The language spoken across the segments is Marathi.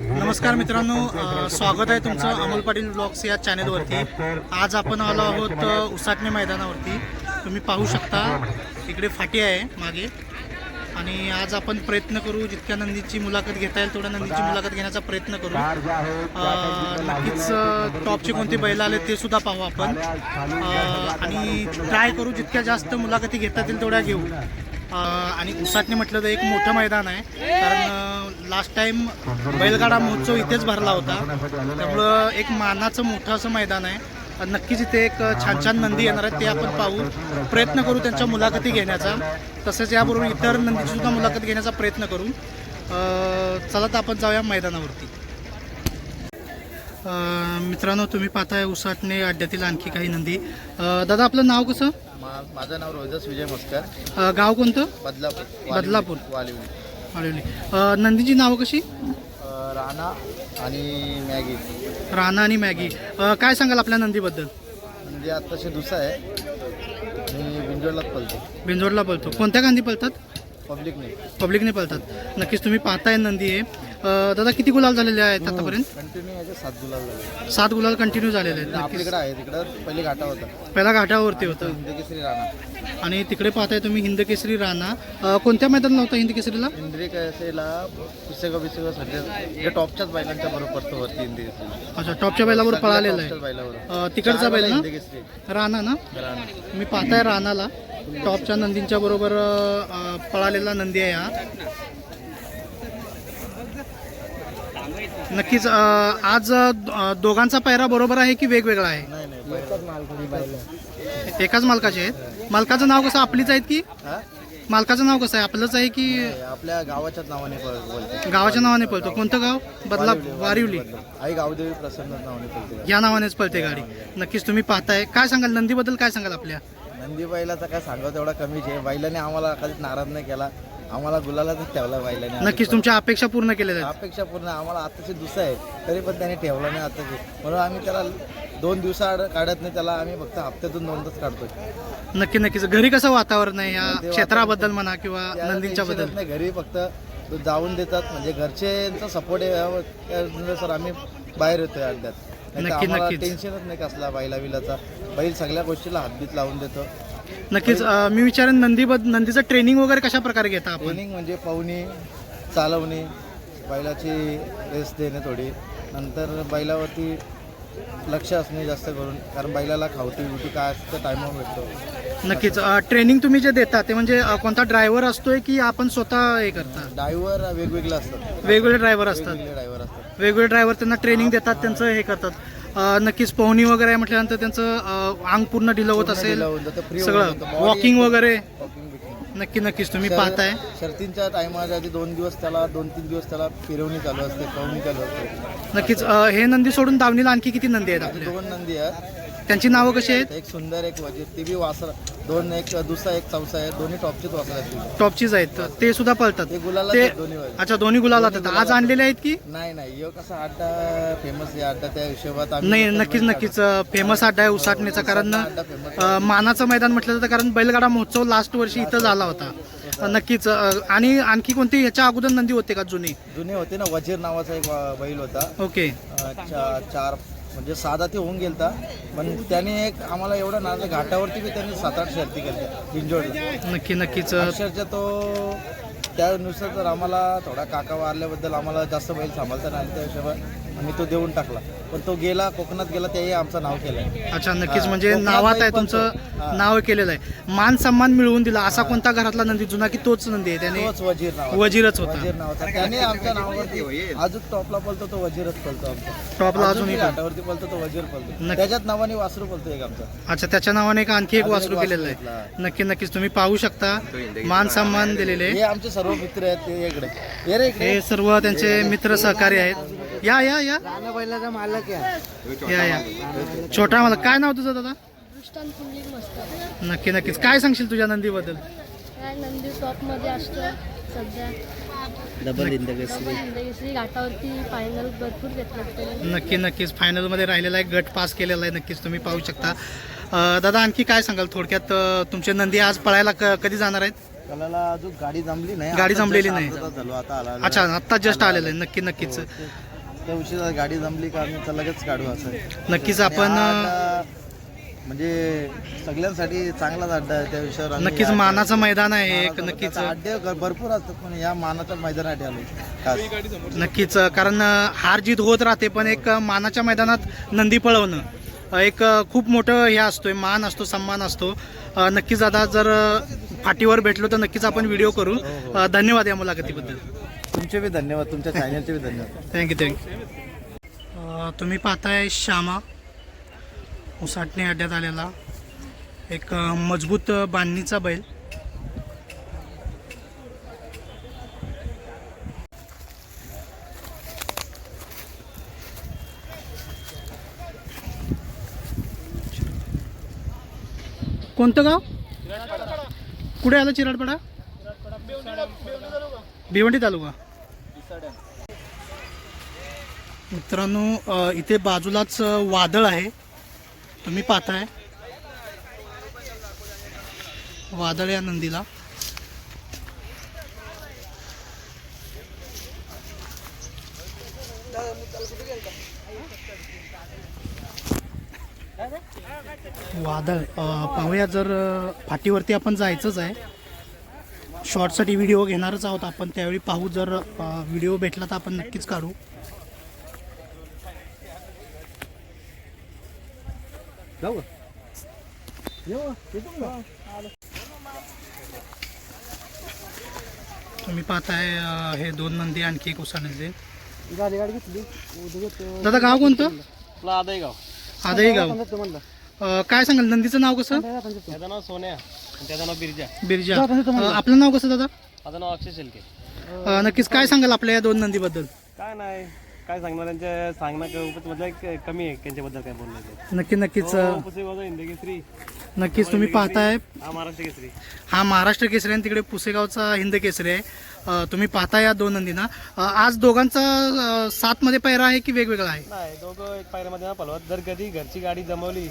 नमस्कार मित्रांनो स्वागत आहे तुमचं अमोल पाटील ब्लॉग्स या चॅनेलवरती. आज आपण आलो आहोत उसाटणे मैदानावरती. तुम्ही पाहू शकता इकडे फाटी आहे मागे. आणि आज आपण प्रयत्न करू जितक्या नंदीची मुलाखत घेता येईल तेवढ्या नंदीची मुलाखत घेण्याचा प्रयत्न करू. नक्कीच टॉपचे कोणते बैल आले ते सुद्धा पाहू आपण. आणि ट्राय करू जितक्या जास्त मुलाखती घेता येतील तेवढ्या घेऊ. आणि उसाटणे म्हटलं तर एक मोठं मैदान आहे. कारण लास्ट टाइम बैलगाडा महोत्सव इथेच भरला होता. त्यामुळं एक मानाचं मोठं असं मैदान आहे. नक्कीच इथे एक छान छान नंदी येणार आहेत ते आपण पाहू. प्रयत्न करू त्यांच्या मुलाखती घेण्याचा. तसेच याबरोबर इतर नंदीची सुद्धा मुलाखत घेण्याचा प्रयत्न करू. चला तर आपण जाऊया मैदानावरती. मित्रांनो तुम्ही पाहताय उसाटणे अड्ड्यातील आणखी काही नंदी. दादा आपलं नाव कसं? माझं नाव रोजस विजय मस्कर. अ, गाव कोणतं? बदलापूर. बदलापूर. वालिवली. अ, नंदीची नावं कशी? अ, राणा आणि मॅगी. राणा आणि मॅगी. अ, काय सांगाल आपल्या नंदीबद्दल? म्हणजे आत्ताशे दुसरा आहे. मी बिंजोडलाच पलतो बिंजोडला पळतो. कोणत्या गांधी पळतात? पब्लिक नाही. पब्लिकने पळतात. नक्कीच तुम्ही पाहताय नंदी आहे अ, दादा किती गुलाल झालेले आहेत आतापर्यंत? कंटिन्यू याचे सात जुलाल झाले. सात गुलाल कंटिन्यू झालेले आहेत नक्कीच. आपल्याकडे आहे तिकडं पहिले घाटा होता. पहिला घाटावरती होतं. हिंदकेसरी राणा. आणि तिकडे पाहताय तुम्ही हिंदकेसरी राणा. अ, कोणत्या मैदानाला होता हिंदकेसरीला? इंद्रिय कैसेला सध्या. हे टॉपच्याच बरोबर पडतो वरती इंद्रिय अच्छा टॉपच्या बैलावर पळालेला आहे. अ, तिकडचा बैल ना? हिंदकेसरी. राणा ना? राणा. तुम्ही पाहताय रानाला टॉपच्या नंदींच्या बरोबर पळालेला नंदी आहे हा. नक्कीच आज दोघांचा पायरा बरोबर आहे की वेगवेगळा आहे? एकच मालकाचे आहेत? मालकाचं नाव कसं आपलीच आहेत की? मालकाचं नाव कसं आहे? आपलंच आहे की आपल्या गावाच्याच नावाने बोलते गावाच्या नावाने पळतो. कोणतं गाव? बदला वारिवली आई गावदेवी प्रसन्न नावाने या नावानेच पळते गाडी. नक्कीच तुम्ही पाहताय. काय सांगाल? नंदीबद्दल काय सांगाल आपल्या? नंदी बैलाचा काय सांगावं तेवढा कमीच आहे बैलाने आम्हाला कधीच नाराज नाही केला. आम्हाला गुलालाच ठेवला बैलाने नक्कीच तुमच्या अपेक्षा पूर्ण केल्या आहेत. अपेक्षा पूर्ण आम्हाला आताचे दुसरं आहे तरी पण त्याने ठेवला नाही आताचे म्हणून आम्ही त्याला दोन दिवसा काढत नाही त्याला आम्ही फक्त हप्त्यातून दोनदाच काढतो नक्की नक्कीच. घरी कसं वातावरण आहे या क्षेत्राबद्दल म्हणा किंवा नंदींच्या बद्दल नाही घरी फक्त जाऊन देतात. म्हणजे घरच्यांचा सपोर्ट आहे सर आम्ही बाहेर येतोय अड्ड्यात नक्की, नक्कीच. टेन्शनच नाही कसला बैला बिलाचा बैल सगळ्या गोष्टीला हातबीत लावून देतो. नक्कीच अं, मी विचारेन नंदी नंदीचं ट्रेनिंग वगैरे कशा प्रकारे घेता आपण? ट्रेनिंग म्हणजे पवनी चालवणे बैलाची रेस देणे थोडी. नंतर बैलावरती लक्ष असणे जास्त करून कारण बैलाला खावटी बिवटी काय असतं टायमावर भेटतो. नक्कीच. ट्रेनिंग तुम्ही जे देता ते म्हणजे अं, कोणता ड्रायव्हर असतोय की आपण स्वतः हे करता? ड्रायव्हर वेगवेगळे असतात. वेगवेगळे ड्रायव्हर असतात. वेगवेगळे ड्रायव्हर असतात. वेगवेगळे ड्रायव्हर त्यांना ट्रेनिंग देतात त्यांचं हे करतात. अं, नक्कीच पोहणी वगैरे आहे म्हटल्यानंतर त्यांचं अं, अंग पूर्ण ढिलं होत असेल ढिलं होऊन जातं, free होऊन सगळं. जातं. Body वॉकिंग वगैरे. Walking. नक्की नक्कीच तुम्ही शर- पाहताय. शर्तींच्या टायमाच्या आधी दोन दिवस त्याला दोन तीन दिवस त्याला फिरवणी चालू असते पवनी चालू असते. नक्कीच अं, हे नंदी सोडून दावणीला आणखी किती नंदी आहेत आपल्या दोन नंदी आहेत. त्यांची नावं कशी आहेत? एक सुंदर एक वजीर ती बी वासर दोन एक दुसरा एक चौसा आहे. दोन्ही टॉपचेच वासर आहेत. टॉपचीच आहेत. ते सुद्धा पळतात. ते गुलाला ते दोन्ही. अच्छा दोन्ही गुलाल आहेत. आज आणलेले आहेत की? नाही नाही. यो कसा अड्डा फेमस आहे. अड्डा त्या हिशोबात आम्ही नाही लोकल नक्कीच बैल नक्कीच फेमस अड्डा आहे उसाटण्याचा कारण अ, मानाचं मैदान म्हटलं जातं कारण बैलगाडा महोत्सव लास्ट वर्षी इथं झाला होता. अ, नक्कीच अ, आणि आणखी कोणती ह्याच्या अगोदर नंदी होते का जुनी? काढतो. जुने होते ना. वजीर नावाचा एक वा- बैल होता. ओके. अं, चा- चार म्हणजे साधा ते होऊन गेलता. पण त्याने एक आम्हाला एवढं नारळ घाटावरती बी त्यांनी सात आठ शर्ती केल्या बिंजोडला नक्की नक्कीच अक्षरशः तो त्यानुसार तर आम्हाला थोडा काका वारल्याबद्दल आम्हाला जास्त बैल सांभाळता नाही आले त्या हिशोबात आम्ही तो देऊन टाकला. पण तो गेला कोकणात गेला त्याही आमचं नाव केलंय. अच्छा नक्कीच. म्हणजे कोकणात नावात आहे पण. तुमचं. नाव केलेलं आहे. मान सन्मान मिळवून दिला. असा कोणता घरातला नंदी? जुना की तोच नंदी आहे? त्याने तोच वजीर नाव वजीरच होता. वजीर नावाचा त्याने आमच्या नावावरती अजून टॉपला पलतो तो वजीरच पलतो आमचा. टॉपला पण. घाटावरती पलतो तो वजीर पलतो. नक्की. त्याच्याच नावाने वासरू पलतो एक आमचा. अच्छा त्याच्या नावाने एक आणखी एक अजून एक वासरू वासरू केलेलं घेतलं. आहे नक्की नक्कीच. तुम्ही पाहू शकता. मान सन्मान दिलेले. हे आमचे सर्व मित्र आहेत ते इकडे. ये रे इकडे. हे सर्व त्यांचे मित्र सहकारी आहेत. या या या. बैलाचा मालक आहे. या या. छोटा मला काय नाव तुझं दादा? दृष्टांत पुंडलिक मस्त नक्की नक्कीच. काय सांगशील तुझ्या नंदीबद्दल? नंदी असतो सध्या. डबल घाटावरती फायनल भरपूर घेतलं त्याने नक्की नक्कीच. फायनलमध्ये राहिलेला आहे गट पास केलेला आहे. नक्कीच तुम्ही पाहू शकता. दादा आणखी काय सांगाल? थोडक्यात तुमचे नंदी आज पळायला क- कधी जाणार आहेत? अजून गाडी जमली नाही. गाडी जमलेली नाही. अर्धा तास झालो आता आला अच्छा आत्ता जस्ट आलेलं आहे. नक्की नक्कीच. हो, ते- त्या उशिरा गाडी जमली का आम्ही तर लगेच काढू असं. नक्कीच आणि आपण हा अड्डा म्हणजे सगळ्यांसाठी चांगलाच अड्डा आहे त्या विषयावर आम्ही नक्कीच या- मानाचं मैदान आहे एक मानाचं- नक्कीच. आता अड्डे ग- भरपूर असतात पण या मानाच्या मैदानासाठी आलो खास. नक्कीच कारण हार जीत होत राहते पण एक मानाच्या मैदानात नंदी पळवणं एक खूप मोठं हे असतोय मान असतो सन्मान असतो. नक्कीच आता जर फाटीवर भेटलो तर नक्कीच आपण व्हिडिओ करू. धन्यवाद या मुलाखतीबद्दल. तुमचे बी धन्यवाद तुमच्या चॅनलचे बी धन्यवाद. थँक्यू थँक्यू तुम्ही पाहताय श्यामा उसाटणे अड्ड्यात आलेला. एक मजबूत बांधणीचा बैल. कोणतं गाव? कुठे आलं चिराडपाडा? भिवंडी तालुका. मित्रांनो इथे बाजूलाच वादळ आहे. तुम्ही पाहताय. वादळ या नंदीला. वादळ. पाहूया जर फाटीवरती आपण जायचंच आहे. शॉर्टसाठी व्हिडिओ घेणारच आहोत आपण. त्यावेळी पाहू जर व्हिडिओ भेटला तर आपण नक्कीच काढू. तुम्ही पाहताय हे दोन नंदी आणखी एक उसानले गाडी गाडी घेतली. दादा गाव कोणतं? आदय गाव आदही गाव काय सांगाल? नंदीचं नाव कसं? नाव सोन्या. त्याचं नाव बिरजा. बिरजा. अं, आपलं नाव कसं दादा? माझं नाव अक्षय शेलके. अं, नक्कीच काय सांगाल आपल्या या दोन नंदीबद्दल? काय नाही. काय सांगणार त्यांच्या सांगणं म्हणजे कमी आहे त्यांच्याबद्दल काय बोलण्याचं नक्की नक्कीच हिंदी केसरी. नक्कीच तुम्ही पाहताय. हा महाराष्ट्र केसरी. हा महाराष्ट्र केसरी आणि तिकडे पुसेगावचा हिंद केसरी आहे. तुम्ही पाहता या दोन नंदीना. आज दोघांचा सातमध्ये पैरा आहे की वेगवेगळा आहे? नाही दोघं एक पायऱ्यामध्ये ना पलवत जर कधी घरची गाडी जमवली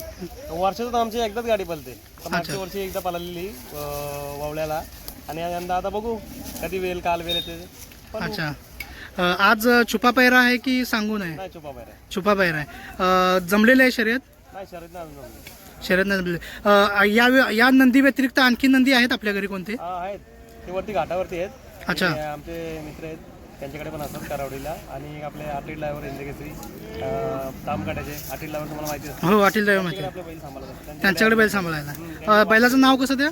वर्षातून आमची एकदाच गाडी पलते. मागच्या वर्षी एकदा पळालेली अं, वावल्याला. आणि यंदा आता बघू कधी वेल काल वेल येते. अच्छा. आज छुपा पैरा आहे की सांगू नये नाही चुपा पायऱ्या छुपा पैरा आहे. जमलेले आहे शर्यत? नाही शरद नाही अजून जमली. शर्यत नाही जमलेले. अं, या या नंदी व्यतिरिक्त आणखी नंदी आहेत आपल्या घरी कोणते? हा आहेत. ते वरती घाटावरती आहेत. अच्छा. आमचे मित्र आहेत. त्यांच्याकडे पण असतात करावडीला. आणि आपले आटीड लायवर इंदकेसरी तामकाड्याचे आटीड लायवर तुम्हाला माहिती असतं हो वाटील ड्रायव्हर माहिती आपले बैल सांभाळत असतात. त्यांचे त्यांच्याकडे बैल सांभाळायला. अं, बैलाचं नाव कसं त्या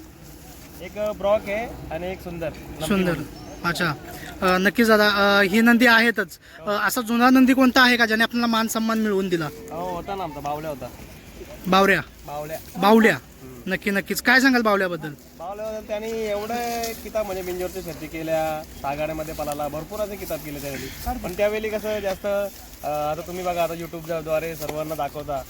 एक ब्रॉक आहे आणि एक सुंदर. सुंदर. अच्छा. अं, नक्कीच दादा. अं, ही नंदी आहेतच. अं, असा जुना नंदी कोणता आहे का ज्याने आपल्याला मान सन्मान मिळवून दिला? हो होता ना आमचा. बावल्या होता. बावऱ्या बावल्या. बावल्या. नक्की नक्कीच. काय सांगाल बावल्याबद्दल? बावल्याबद्दल त्यांनी एवढं किताब म्हणजे बिंजोरच्या शर्ती केल्या सागाड्यामध्ये पळाला भरपूर असे किताब केले त्यावेळी पण त्यावेळी कसं जास्त अं, आता तुम्ही बघा आता युट्यूबद्वारे सर्वांना दाखवता.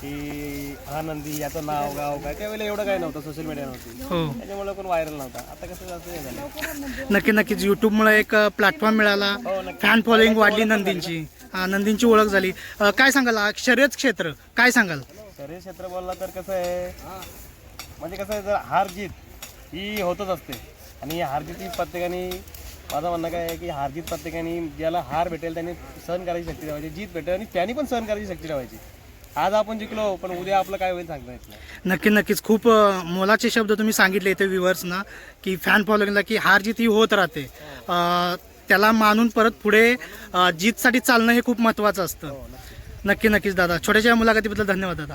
की हा नंदी याचं नाव गाव काय त्यावेळेला एवढं काय नव्हतं सोशल मीडिया नव्हती. हो. त्याच्यामुळे कोण व्हायरल नव्हता. आता कसं जास्त हे झालं. नक्की नक्कीच. युट्यूबमुळे एक प्लॅटफॉर्म मिळाला. हो नक्की. फॅन फॉलोईंग वाढली नंदींची. हा, नंदींची ओळख झाली. अं, काय सांगाल? शर्यत क्षेत्र काय सांगाल? शरीर क्षेत्र बोलला तर कसं आहे म्हणजे कसं आहे जर हार जीत ही होतच असते. आणि हार जीत ही प्रत्येकाने माझं म्हणणं काय आहे की हार जीत प्रत्येकाने ज्याला हार भेटेल त्याने सहन करायची शक्ती ठेवायची. जीत भेटेल आणि त्याने पण सहन करायची शक्ती ठेवायची. आज आपण जिंकलो पण उद्या आपलं काय होईल सांगता येत नाही. नक्की नक्कीच. खूप अं, मोलाचे शब्द तुम्ही सांगितले इथे व्ह्युअर्सना की फॅन फॉलोईंगला की हार जीत ही होत राहते. अं, त्याला मानून परत पुढे अं, जीतसाठी चालणं हे खूप महत्त्वाचं असतं. नक्की नक्कीच दादा. छोट्याशा मुलाखतीबद्दल धन्यवाद दादा.